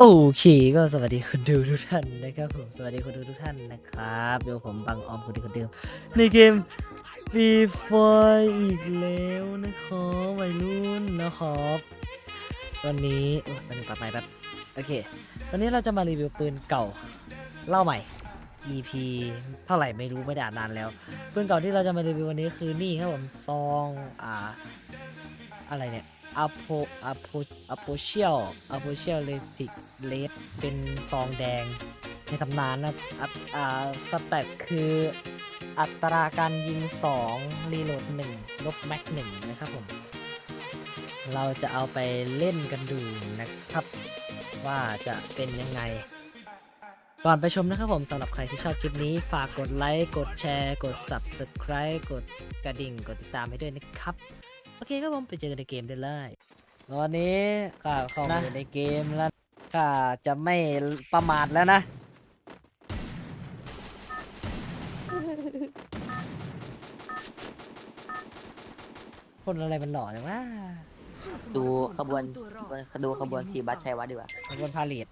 โอเคก็สวัสดีคนดูทุกท่านนะครับผมสวัสดีคนดูทุกท่านนะครับเดี๋ยวผมบังออมคนดีคนเดิมในเกมฟีไฟอีกแล้วนะครับวัยรุ่นนะครับวันนี้โอ้ยมันงปรับใหม่แบบโอเค วันนี้เราจะมารีวิวปืนเก่าเล่าใหม่ EP เท่าไหร่ไม่รู้ไม่ได้อ่านนานแล้วปืนเก่าที่เราจะมารีวิววันนี้คือนี่ครับผมซองอ่าอะไรเนี่ย อโพอโพอโพเชียลอโพเชียลเลติกเลสเป็นซองแดง ในตำนานนะอัอ่าสแตทคืออัตราการยิง 2 รีโหลด 1 ลบแม็ก1นะครับผม เราจะเอาไปเล่นกันดูนะครับ ว่าจะเป็นยังไง ก่อนไปชมนะครับผมสำหรับใครที่ชอบคลิปนี้ ฝากกดไลค์ กดแชร์ กด Subscribe กดกระดิ่ง กดติดตามให้ด้วยนะครับ โอเคครับผมไปเจอกันในเกมได้เลยตอนนี้ข้าเข้ามาอยู่ในเกมแล้วข้าจะไม่ประมาทแล้วนะ คนอะไรมันหล่อจังวะดูขบวนดูขบวนขี่บัสชัยวัดดีกว่ามันคนพาเลท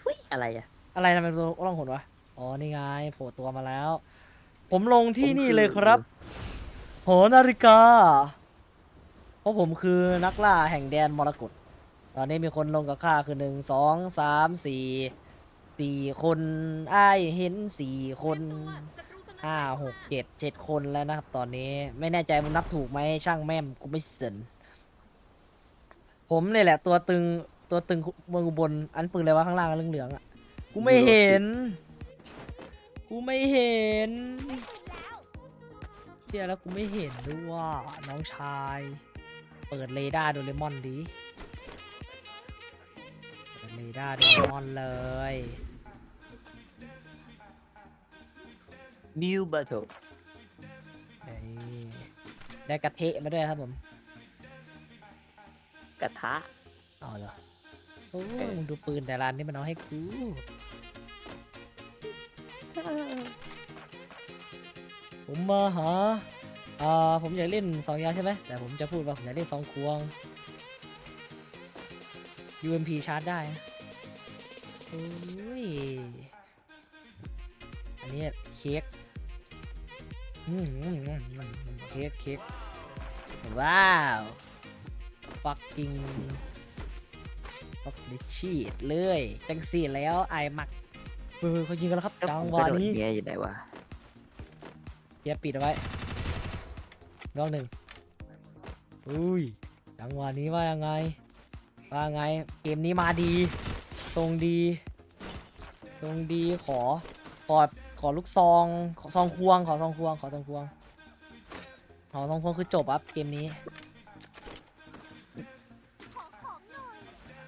ทุยอะไรอะอะไรทำไมตัวร่องหนวะอ๋อนี่ไงโผล่ตัวมาแล้ว ผมลงที่นี่เลยครับ หอนาฬิกา เพราะผมคือนักล่าแห่งแดนมรกตตอนนี้มีคนลงกับข้าคือหนึ่งสองสามสี่สี่คนไอ้ายเห็นสี่คนห้าหกเจ็ดเจ็ดคนแล้วนะครับ ตอนนี้ไม่แน่ใจมันนับถูกไหมช่างแม่มกูไม่สนผมเนี่ยแหละ ตัวตึงตัวตึงเมืองอุบนอันปืนอะไรวะข้างล่างเหลืองๆอะกูไม่เห็น กูไม่เห็น เดี๋ยวแล้วกูไม่เห็นด้วยว่าน้องชาย เปิดเรดาร์โดเรมอนดิเปิดเรดาร์โดเรมอนเลยมิวบัตโตนี่ได้กระเทะมาด้วยครับผม กระทะ เอาเหรอโอ้ยมึงดูปืนแต่ละอันนี่มันเอาให้กู ผมมาหาอ่าผมอยากเล่นสองอยางใช่ไหมแต่ผมจะพูดว่าผมอยากเล่นสองควง UMP ชาร์จได้นะโอ้ยอันนี้เค้กอืมอืมอืมอืมอืมเค้กเค้กว้าว fucking fuck the shit เลย จังสีแล้วไอ้มักเฮ้ยเขายิงกันแล้วครับจังหวะนี้เมียอยู่ไหนวะเกี ยร์ปิดเอาไว้รอบหนึ่งอุ้ยจังหวะนี้ว่ายังไง ว่าไง เกมนี้มาดี ตรงดี ตรงดีขอ ขอ ขอลูกซอง ขอซองควง ขอซองควง ขอซองควง ขอซองควงคือจบครับเกมนี้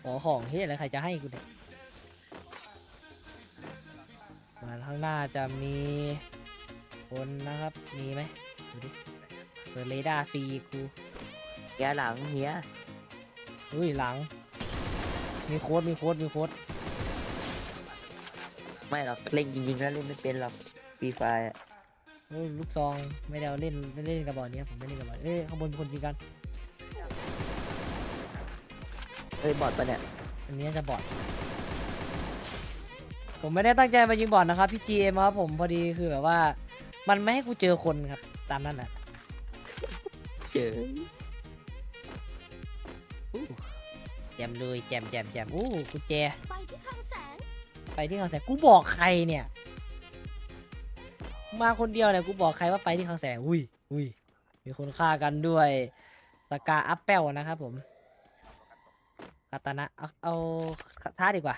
ขอของเฮ้ยอะไรใครจะให้กูเนี่ยมาข้างหน้าจะมี คนนะครับ มีไหมดูดิเปิดเรดาร์ฟรีกูเฮียหลังเฮียอุ้ยหลัง มีโค้ดมีโค้ดมีโค้ดไม่หรอกเล่นจริงๆแล้วเล่นไม่เป็นหรอกฟรีไฟอะโอ้ยลูกซองไม่ได้เอาเล่นไม่ได้เล่นกระบอกนี้ผมไม่เล่นกระบอกเอ้ยข้างบนมีคนยิงกัน เอ้ยบอดปะเนี่ยอันนี้จะบอด ผมไม่ได้ตั้งใจมายิงบอดนะครับพี่จีเอ็มครับผมพอดีคือแบบว่า มันไม่ให้กูเจอคนครับ ตามนั้นแหละเจออู้แจมเลยแจมแจมแจมอู้กุญแจไฟที่คลังแสงไปที่คลังแสงกูบอกใครเนี่ย มาคนเดียวเนี่ยกูบอกใครว่าไปที่คลังแสงอุ้ยอุ้ยมีคนฆ่ากันด้วยสกาอัปเปิลนะครับผมคาตานะเอาเอาท้าดีกว่า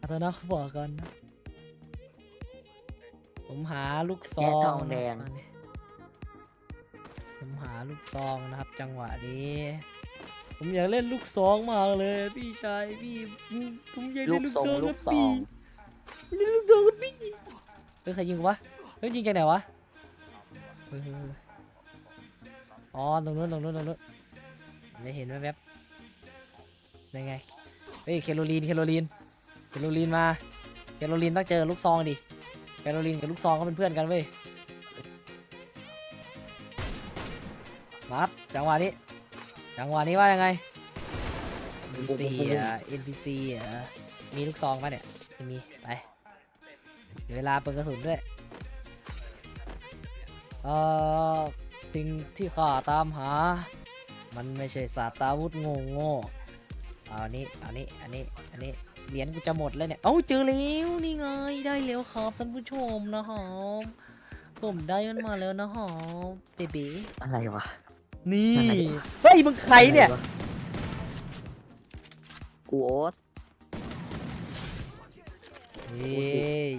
คาตานะเขาบอกกันนะ ผมหาลูกซองแย่ทองแดงนะครับอันนี้ผมหาลูกซองนะครับ จังหวะนี้ ผมอยากเล่นลูกซองมากเลย พี่ชายพี่ผมผมอยากลูเล่กนลูกทรงซองลูกักบซอพี่งเล่นลูกซองกับพี่เฮ้ยใครยิงวะเฮ้ยยิงจากไหนวะเฮ้ยเฮ้ยเฮ้ยอ๋อตรงนู้นตรงนู้นตรงนู้นไม่เห็นแวบๆยังไงเฮ้ยเคโรลีนเคโรลีนเคโรลีนมา เคโรลีนต้องเจอลูกซองดิ เคโรลีนกับลูกซองก็เป็นเพื่อนกันเว้ยมาครับจังหวะนี้ จังหวะนี้ว่ายังไง NPC อะ NPC อะมีลูกซองปะเนี่ยไม่มีไปเดี๋ยวเวลาเปิดกระสุนด้วยเอ่อสิ่งที่ข้าตามหา มันไม่ใช่ศาสตราวุธโง่โง่อันนี้อันนี้อันนี้อันนี้ เหรียญกูจะหมดแล้วเนี่ยเอ้าเจอแล้วนี่ไงได้แล้วครับท่านผู้ชมนะครับผมได้มันมาแล้วนะฮะเบบีอะไรวะ นี่อะไรวะ เฮ้ยมึงใครเนี่ย อะไรวะกูโอ๊ต เย่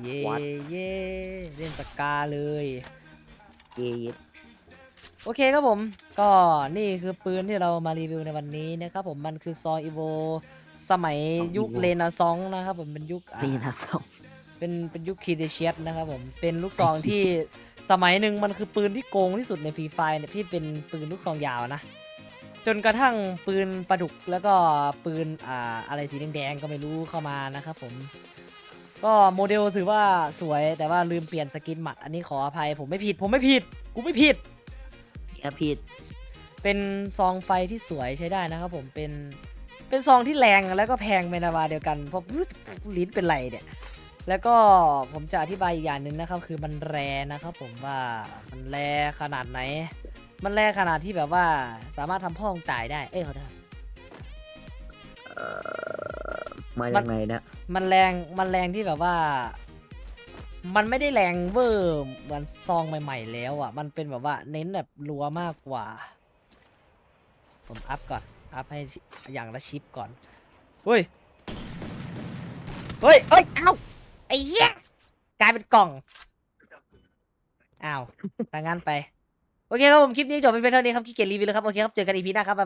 เย่ What? เย่เล่นสกาเลย เยยิดโอเคครับผม ก็นี่คือปืนที่เรามารีวิวในวันนี้นะครับผมมันคือซองอีโว สมัยยุคเลนาซองนะครับผมเป็นยุคอ่า นี่นะต้องเป็นเป็นยุคคีเดเชียสนะครับผมเป็นลูกซองที่สมัยหนึ่งมันคือปืนที่โกงที่สุดในฟรีไฟเนี่ยที่เป็นปืนลูกซองยาวนะ จนกระทั่งปืนประดุกแล้วก็ปืนอ่าอะไรสีแดงๆก็ไม่รู้เข้ามานะครับผม ก็โมเดลถือว่าสวยแต่ว่าลืมเปลี่ยนสกินหมัด อันนี้ขออภัยผมไม่ผิด ผมไม่ผิด กูไม่ผิดแค่ผิดเป็นซองไฟที่สวยใช้ได้นะครับผมเป็น เป็นซองที่แรงแล้วก็แพงในราคาเดียวกันเพราะรู้สึกลิ้นเป็นไรเนี่ย แล้วก็ผมจะอธิบายอีกอย่างหนึ่งนะครับ คือมันแรนะครับผมว่ามันแรขนาดไหน มันแรขนาดที่แบบว่าสามารถทำพ่อของตายได้ เอ้ยเขาทเอ่อมาจากไหนนะำมันแรงมันแรงที่แบบว่า มันไม่ได้แรงเวอร์เหมือนซองใหม่ ๆ แล้วอะ มันเป็นแบบว่าเน้นแบบรัวมากกว่า ผมอัพก่อน อัพให้อย่างละชิปก่อนเฮ้ยเฮ้ยเอ้ยเอ้าไอ้เหี้ยกลายเป็นกล่องอ้าวทางงานไป โอเคครับผม คลิปนี้จบไปเพียงเท่านี้ครับขี้เกียจรีวิวแล้วครับ โอเคครับ เจอกันอีพีหน้าครับ